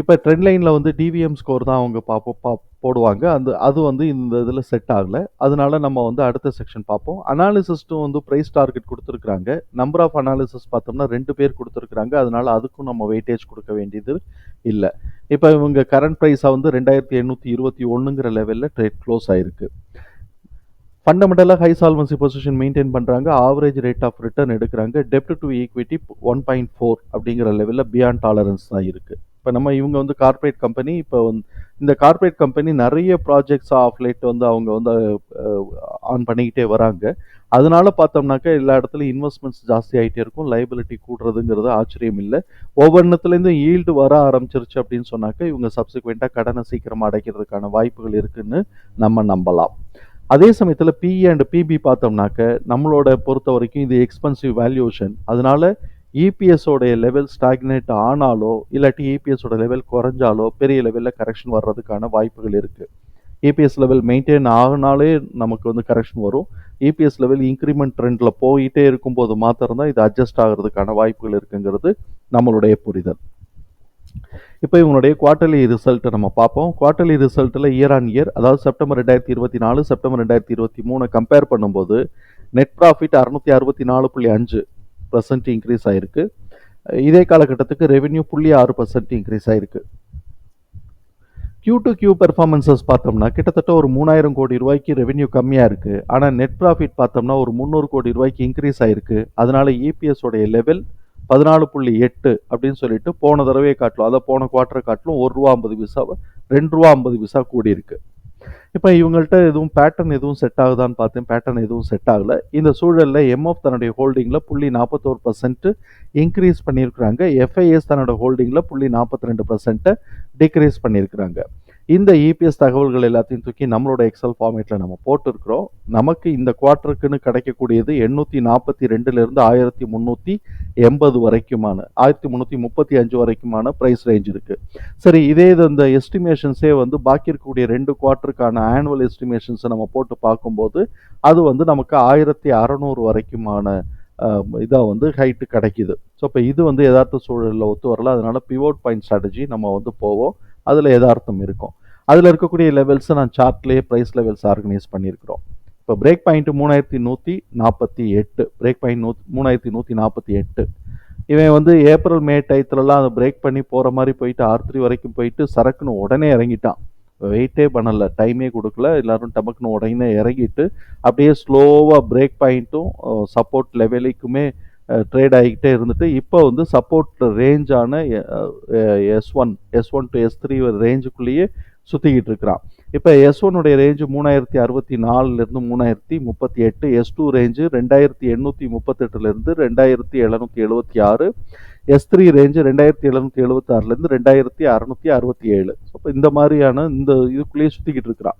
இப்போ ட்ரெண்ட் லைனில் வந்து டிவிஎம் ஸ்கோர் தான் அவங்க பார்ப்போம் பா போடுவாங்க. அந்த அது வந்து இந்த இதில் செட் ஆகலை. அதனால நம்ம வந்து அடுத்த செக்ஷன் பார்ப்போம். அனாலிசிஸ்ட்டும் வந்து ப்ரைஸ் டார்கெட் கொடுத்துருக்குறாங்க. நம்பர் ஆஃப் அனாலிசிஸ் பார்த்தோம்னா ரெண்டு பேர் கொடுத்துருக்குறாங்க. அதனால அதுக்கும் நம்ம வெயிட்டேஜ் கொடுக்க வேண்டியது இல்லை. இப்போ இவங்க கரண்ட் ப்ரைஸை வந்து ரெண்டாயிரத்தி எண்ணூற்றி இருபத்தி ஒன்றுங்கிற லெவலில் ட்ரேட் க்ளோஸ் ஆயிருக்கு. ஃபண்டமெண்டலாக ஹை சால்வன்சி பொசிஷன் மெயின்டைன் பண்ணுறாங்க ஆவரேஜ் ரேட் ஆஃப் ரிட்டர்ன் எடுக்கிறாங்க. டெப்ட் to equity one point four அப்படிங்கிற லெவலில் பியாண்ட் டாலரன்ஸ் தான் இருக்குது இப்போ நம்ம இவங்க வந்து கார்ப்பரேட் கம்பெனி இப்போ வந்து இந்த கார்ப்பரேட் கம்பெனி நிறைய ப்ராஜெக்ட்ஸ் ஆஃப் லைட் வந்து அவங்க வந்து ஆன் பண்ணிக்கிட்டே வராங்க. அதனால பார்த்தோம்னாக்கா எல்லா இடத்துலையும் இன்வெஸ்ட்மெண்ட்ஸ் ஜாஸ்தி ஆகிட்டே இருக்கும். லைபிலிட்டி கூடுறதுங்கிறது ஆச்சரியம் இல்லை. ஒவ்வொன்றுத்துலேருந்தும் ஈல்டு வர ஆரம்பிச்சிருச்சு அப்படின்னு சொன்னாக்கா இவங்க சப்சிக்வெண்ட்டாக கடனை சீக்கிரமாக அடைக்கிறதுக்கான வாய்ப்புகள் இருக்குன்னு நம்ம நம்பலாம். அதே சமயத்தில் பிஇ அண்ட் பிபி பார்த்தோம்னாக்க நம்மளோட பொறுத்த வரைக்கும் இது எக்ஸ்பென்சிவ் வேல்யூஷன் அதனால இபிஎஸோடைய லெவல் ஸ்டாக்னேட் ஆனாலோ இல்லாட்டி இபிஎஸோட லெவல் குறைஞ்சாலோ பெரிய லெவலில் கரெக்ஷன் வர்றதுக்கான வாய்ப்புகள் இருக்குது இபிஎஸ் லெவல் மெயின்டைன் ஆகினாலே நமக்கு வந்து கரெக்ஷன் வரும். இபிஎஸ் லெவல் இன்க்ரிமெண்ட் ட்ரெண்டில் போயிட்டே இருக்கும்போது மாத்திரம்தான் இது அட்ஜஸ்ட் ஆகிறதுக்கான வாய்ப்புகள் இருக்குங்கிறது நம்மளுடைய புரிதல். இப்போ இவங்களுடைய குவார்ட்டர்லி ரிசல்ட்டை நம்ம பார்ப்போம். குவார்ட்டர்லி ரிசல்ட்டில் இயர் ஆன் இயர் அதாவது செப்டம்பர் ரெண்டாயிரத்தி இருபத்தி நாலு செப்டம்பர் ரெண்டாயிரத்தி இருபத்தி மூணு கம்பேர் பண்ணும்போது நெட் ப்ராஃபிட் அறுநூத்தி அறுபத்தி நாலு புள்ளி அஞ்சு பர்சன்ட் இன்க்ரீஸ் ஆயிருக்கு. இதே காலகட்டத்துக்கு ரெவென்யூ புள்ளி ஆறு பர்சன்ட் இன்க்ரீஸ் ஆயிருக்கு. கியூ டு கியூ பெர்ஃபார்மன்சஸ் பார்த்தோம்னா கிட்டத்தட்ட ஒரு மூணாயிரம் கோடி ரூபாய்க்கு ரெவென்யூ கம்மியாக இருக்குது ஆனால் நெட் ப்ராஃபிட் பார்த்தோம்னா ஒரு முந்நூறு கோடி ரூபாய்க்கு இன்க்ரீஸ் ஆயிருக்கு. அதனால இபிஎஸ்ஸோடைய லெவல் பதினாலு புள்ளி எட்டு அப்படின்னு சொல்லிட்டு போன தடவையை காட்டிலும் அதை போன குவார்ட்டரை காட்டிலும் ஒரு ரூபா ஐம்பது பைசா ரெண்டு ரூபா ஐம்பது பைசா கூடி இருக்கு இப்போ இவங்கள்ட்ட எதுவும் பேட்டர்ன் எதுவும் செட் ஆகுதான்னு பார்த்தேன். பேட்டர்ன் எதுவும் செட் ஆகலை. இந்த சூழலில் எம்எஃப் தன்னுடைய ஹோல்டிங்கில் புள்ளி நாற்பத்தோரு பர்சன்ட்டு இன்க்ரீஸ் பண்ணியிருக்கிறாங்க. எஃப்ஐஎஸ் தன்னோட ஹோல்டிங்கில் புள்ளி நாற்பத்தி ரெண்டு பர்சன்ட்டை டிக்ரீஸ் பண்ணியிருக்கிறாங்க. இந்த இபிஎஸ் தகவல்கள் எல்லாத்தையும் தூக்கி நம்மளோட எக்ஸல் ஃபார்மேட்டில் நம்ம போட்டிருக்கிறோம். நமக்கு இந்த குவார்ட்டருக்குன்னு கிடைக்கக்கூடியது எண்ணூற்றி நாற்பத்தி ரெண்டுலேருந்து ஆயிரத்தி முந்நூற்றி எண்பது வரைக்குமான ஆயிரத்தி முந்நூற்றி முப்பத்தி அஞ்சு வரைக்குமான ப்ரைஸ் ரேஞ்ச் இருக்குது சரி இதே இது இந்த எஸ்டிமேஷன்ஸே வந்து பாக்கி இருக்கக்கூடிய ரெண்டு குவார்ட்டருக்கான ஆனுவல் எஸ்டிமேஷன்ஸை நம்ம போட்டு பார்க்கும்போது அது வந்து நமக்கு ஆயிரத்தி அறநூறு வரைக்குமான இதாக வந்து ஹைட்டு கிடைக்குது. ஸோ இப்போ இது வந்து யதார்த்த சூழலில் ஒத்து வரல. அதனால் பிவோட் பாயிண்ட் ஸ்ட்ராட்டஜி நம்ம வந்து போவோம். அதில் எதார்த்தம் இருக்கும். அதில் இருக்கக்கூடிய லெவல்ஸை நான் சார்ட்லேயே ப்ரைஸ் லெவல்ஸ் ஆர்கனைஸ் பண்ணியிருக்கிறோம். இப்போ பிரேக் பாயிண்ட் மூணாயிரத்தி நூற்றி நாற்பத்தி எட்டு பிரேக் பாயிண்ட் நூ மூணாயிரத்தி நூற்றி நாற்பத்தி எட்டு. இவன் வந்து ஏப்ரல் மே டயத்துலலாம் அதை பிரேக் பண்ணி போகிற மாதிரி போயிட்டு ஆர் த்ரீ வரைக்கும் போயிட்டு சரக்குன்னு உடனே இறங்கிட்டான். வெயிட்டே பண்ணலை டைமே கொடுக்கல எல்லாரும் டமக்குன்னு உடனே இறங்கிட்டு அப்படியே ஸ்லோவாக பிரேக் பாயிண்ட்டும் சப்போர்ட் லெவலுக்குமே ட்ரேட் ஆகிக்கிட்டே இருந்துட்டு இப்போ வந்து support ரேஞ்சான S one S one to S three ரேஞ்சுக்குள்ளேயே சுற்றிக்கிட்டு இருக்கிறான். இப்போ எஸ் ஒன்னுடைய ரேஞ்சு மூணாயிரத்தி அறுபத்தி நாலுலேருந்து மூணாயிரத்தி முப்பத்தி எட்டு எஸ் டூ ரேஞ்சு ரெண்டாயிரத்தி எண்ணூற்றி முப்பத்தெட்டுலேருந்து ரெண்டாயிரத்தி எழுநூற்றி எழுபத்தி ஆறு எஸ் த்ரீ ரேஞ்சு ரெண்டாயிரத்தி எழுநூற்றி எழுபத்தாறுலேருந்து ரெண்டாயிரத்தி அறநூற்றி அறுபத்தி ஏழு. அப்போ இந்த மாதிரியான இந்த இதுக்குள்ளேயே சுற்றிக்கிட்டு இருக்கிறான்.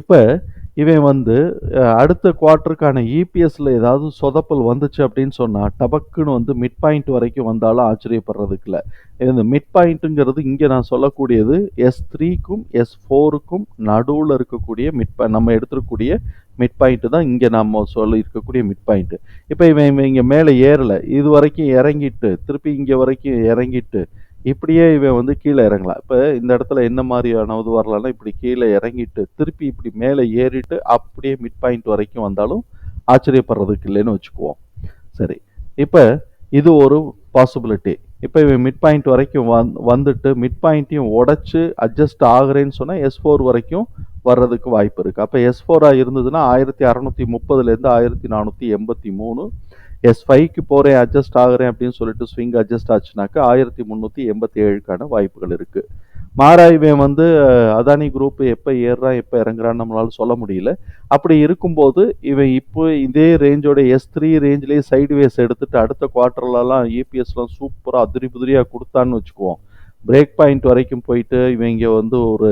இப்போ இவன் வந்து அடுத்த குவார்ட்டருக்கான இபிஎஸ்ல ஏதாவது சொதப்பல் வந்துச்சு அப்படின்னு சொன்னால் டபக்குன்னு வந்து மிட் பாயிண்ட் வரைக்கும் வந்தாலும் ஆச்சரியப்படுறதுக்கு இல்லை. இந்த மிட் பாயிண்ட்டுங்கிறது இங்கே நான் சொல்லக்கூடியது எஸ் த்ரீக்கும் எஸ் ஃபோருக்கும் நடுவில் இருக்கக்கூடிய மிட் நம்ம எடுத்துருக்கக்கூடிய மிட் பாயிண்ட்டு தான் இங்கே நம்ம சொல்ல இருக்கக்கூடிய மிட் பாயிண்ட்டு இப்போ இவன் இவன் இங்கே மேலே ஏறலை. இது வரைக்கும் இறங்கிட்டு திருப்பி இங்கே வரைக்கும் இறங்கிட்டு இப்படியே இவன் வந்து கீழே இறங்கலாம். இப்போ இந்த இடத்துல என்ன மாதிரியான இது வரலாம்னா இப்படி கீழே இறங்கிட்டு திருப்பி இப்படி மேலே ஏறிட்டு அப்படியே மிட் பாயிண்ட் வரைக்கும் வந்தாலும் ஆச்சரியப்படுறதுக்கு இல்லைன்னு வச்சுக்குவோம். சரி. இப்போ இது ஒரு பாசிபிலிட்டி இப்போ இவன் மிட் பாயிண்ட் வரைக்கும் வந் வந்துட்டு மிட் பாயிண்ட்டையும் உடச்சி அட்ஜஸ்ட் ஆகுறேன்னு சொன்னால் எஸ் ஃபோர் வரைக்கும் வர்றதுக்கு வாய்ப்பு இருக்குது அப்போ எஸ் ஃபோராக இருந்ததுன்னா ஆயிரத்தி அறநூற்றி முப்பதுலேருந்து ஆயிரத்தி நானூற்றி எண்பத்தி மூணு எஸ் ஃபைவ்க்கு போகிறேன் அட்ஜஸ்ட் ஆகுறேன் அப்படின்னு சொல்லிட்டு ஸ்விங் அட்ஜஸ்ட் ஆச்சுனாக்கா ஆயிரத்தி முந்நூற்றி எண்பத்தி ஏழுக்கான வாய்ப்புகள் இருக்குது மாறாய்வன் வந்து அதானி குரூப் எப்போ ஏறுறான் எப்போ இறங்குறான்னு நம்மளால சொல்ல முடியல. அப்படி இருக்கும்போது இவன் இப்போ இதே ரேஞ்சோட எஸ் த்ரீ ரேஞ்சிலேயே சைடு வேஸ் எடுத்துட்டு அடுத்த குவார்ட்டர்லலாம் ஏபிஎஸ்லாம் சூப்பராக அதிரி புதிரியாக கொடுத்தான்னு வச்சுக்குவோம். பிரேக் பாயிண்ட் வரைக்கும் போயிட்டு இவங்க வந்து ஒரு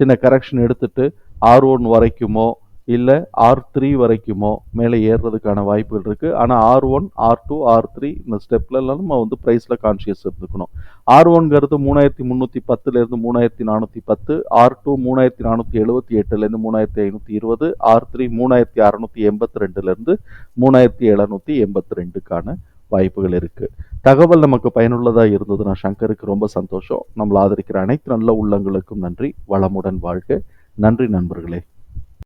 சின்ன கரெக்ஷன் எடுத்துட்டு ஆர் ஒன் வரைக்குமோ இல்லை ஆர் த்ரீ வரைக்குமோ மேலே ஏறுறதுக்கான வாய்ப்புகள் இருக்குது ஆனால் R one R two R three இந்த ஸ்டெப்லலாம் நம்ம வந்து ப்ரைஸில் கான்ஷியஸ் இருந்துக்கணும். ஆர் ஒன்ங்கிறது மூணாயிரத்தி முந்நூற்றி பத்துலேருந்து மூணாயிரத்தி நானூற்றி பத்து ஆர் டூ மூணாயிரத்தி நானூற்றி எழுபத்தி எட்டுலேருந்து மூணாயிரத்தி ஐநூற்றி இருபது ஆர் த்ரீ மூணாயிரத்தி அறநூற்றி எண்பத்தி ரெண்டுலேருந்து மூணாயிரத்தி எழுநூற்றி எண்பத்தி ரெண்டுக்கான வாய்ப்புகள் இருக்குது தகவல் நமக்கு பயனுள்ளதாக இருந்ததுன்னா சங்கருக்கு ரொம்ப சந்தோஷம். நம்மளை ஆதரிக்கிற அனைத்து நல்ல உள்ளங்களுக்கும் நன்றி. வளமுடன் வாழ்க. நன்றி நண்பர்களே.